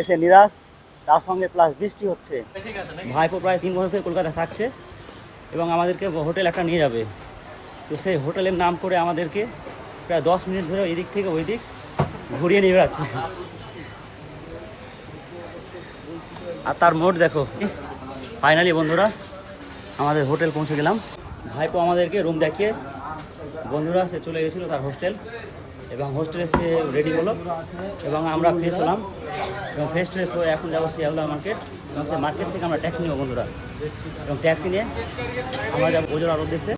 এসে নিরাশ, তার সঙ্গে প্লাস বৃষ্টি হচ্ছে। ভাইপো প্রায় তিন বছর থেকে কলকাতা থাকছে এবং আমাদেরকে হোটেল একটা নিয়ে যাবে। তো সেই হোটেলের নাম করে আমাদেরকে প্রায় দশ মিনিট ধরে এদিক থেকে ওই দিক ঘুরিয়ে নিয়ে বেড়াচ্ছে। আর তার মোট দেখো। ফাইনালি বন্ধুরা, আমাদের হোটেল পৌঁছে গেলাম। ভাইপো আমাদেরকে রুম দেখিয়ে, বন্ধুরা সে চলে গেছিল তার হোস্টেল এবং হোস্টেলে সে রেডি হলো এবং আমরা ফ্রেশ হলাম। এবং ফ্রেশ ট্রেশ হয়ে এখন যাব শিয়ালদা মার্কেট এবং সেই মার্কেট থেকে আমরা ট্যাক্সি নেব বন্ধুরা। এবং ট্যাক্সি নিয়ে আমরা যাব ওজোর আরও উদ্দেশ্যে।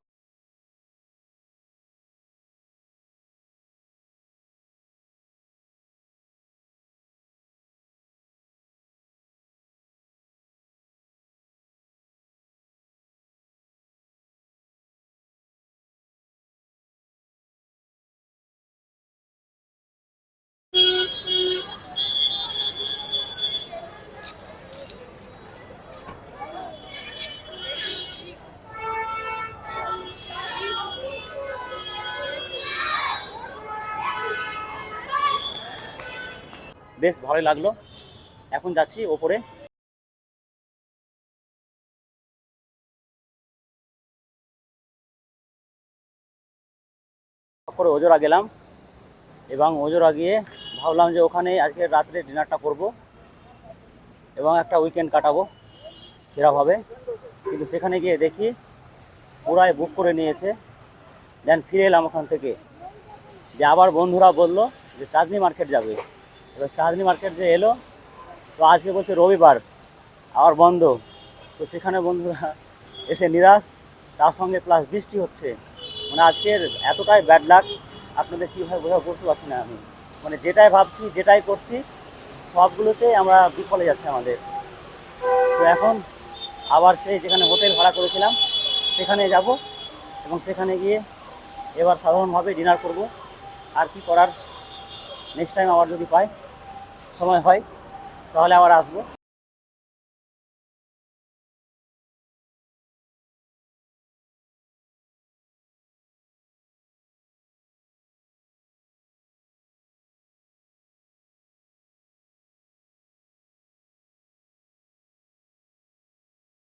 বেশ ভালোই লাগল। এখন যাচ্ছি ওপরে। করে ওজোড়া গেলাম এবং ওজোরা গিয়ে ভাবলাম যে ওখানে আজকে রাত্রে ডিনারটা করব এবং একটা উইকেন্ড কাটাবো সেরাভাবে কিন্তু সেখানে গিয়ে দেখি পুরাই বুক করে নিয়েছে দেন ফিরে এলাম ওখান থেকে। যে আবার বন্ধুরা বলল যে চাঁদনি মার্কেট যাবে। এবার চাঁদনি মার্কেট যে এলো, তো আজকে বলছে রবিবার, আবার বন্ধ। তো সেখানে বন্ধুরা এসে নিরাশ, তার সঙ্গে প্লাস বৃষ্টি হচ্ছে। মানে আজকের এতটাই ব্যাড লাক আপনাদের কীভাবে বোঝা বুঝতে পারছি না আমি। মানে যেটাই ভাবছি, যেটাই করছি সবগুলোতে আমরা বিফলে যাচ্ছে আমাদের। তো এখন আবার সেই যেখানে হোটেল ভাড়া করেছিলাম, সেখানে যাব এবং সেখানে গিয়ে এবার সাধারণভাবে ডিনার করব। আর কি করার? নেক্সট টাইম আবার যদি পাই সময় হয় তাহলে আবার আসব।